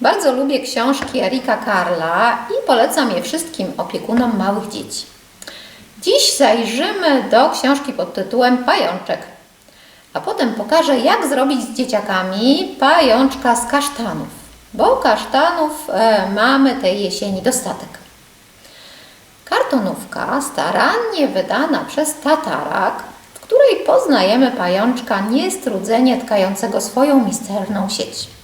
Bardzo lubię książki Erika Karla i polecam je wszystkim opiekunom małych dzieci. Dziś zajrzymy do książki pod tytułem Pajączek, a potem pokażę, jak zrobić z dzieciakami pajączka z kasztanów, bo kasztanów e, mamy tej jesieni dostatek. Kartonówka starannie wydana przez tatarak, w której poznajemy pajączka niestrudzenie tkającego swoją misterną sieć.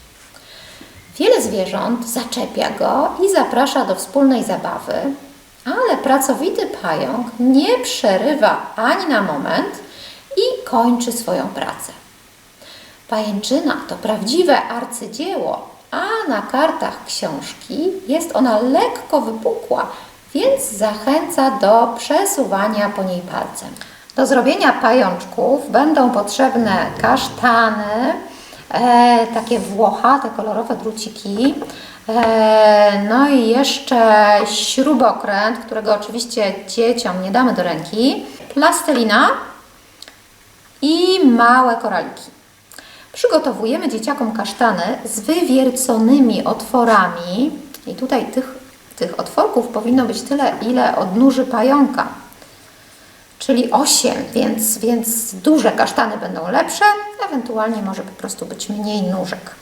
Wiele zwierząt zaczepia go i zaprasza do wspólnej zabawy, ale pracowity pająk nie przerywa ani na moment i kończy swoją pracę. Pajęczyna to prawdziwe arcydzieło, a na kartach książki jest ona lekko wypukła, więc zachęca do przesuwania po niej palcem. Do zrobienia pajączków będą potrzebne kasztany, e, takie włochate, kolorowe druciki, e, no i jeszcze śrubokręt, którego oczywiście dzieciom nie damy do ręki, plastelina i małe koraliki. Przygotowujemy dzieciakom kasztany z wywierconymi otworami. I tutaj tych, tych otworków powinno być tyle, ile od nóży pająka, czyli 8, więc, więc duże kasztany będą lepsze, ewentualnie może po prostu być mniej nóżek.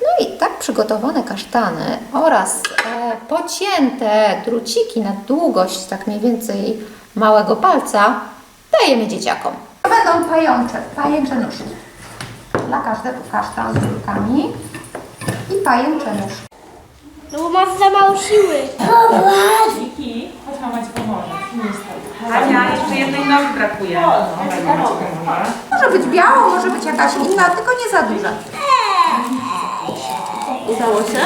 No i tak przygotowane kasztany oraz e, pocięte druciki na długość tak mniej więcej małego palca dajemy dzieciakom. To będą pającze, pajęcze nóżki. Dla każdego kasztan z rurkami i pajęcze nóżki. No bo masz za mało siły. Niki, chodź mama ci pomoże. Ania, jeszcze jednej nogi brakuje. Mama ci pomoże. Może być biało, może być jakaś inna, tylko nie za duża. Udało się?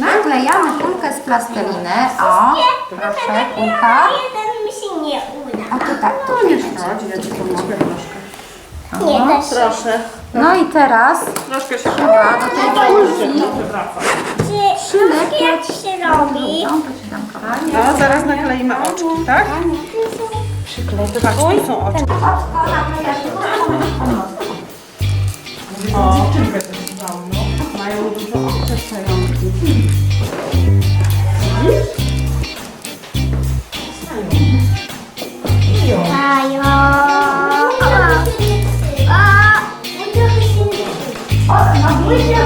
Naklejamy kulkę z plasteliny. O, proszę, kulka. Jeden mi się nie uda. O, tu tak, tu nie Chodź, ja ci pomogę troszkę. Nie da się. Proszę. No i teraz Troszkę się trzeba do tej kulki. Czy jak się robi? No, to ci dam kawałek. No, zaraz nakleimy oczki, tak? Zobacz, tu są oczki. O, dziewczynkę też no. Mają dużo oczy przejątki. Widzisz? Mają. O, ma bójcie,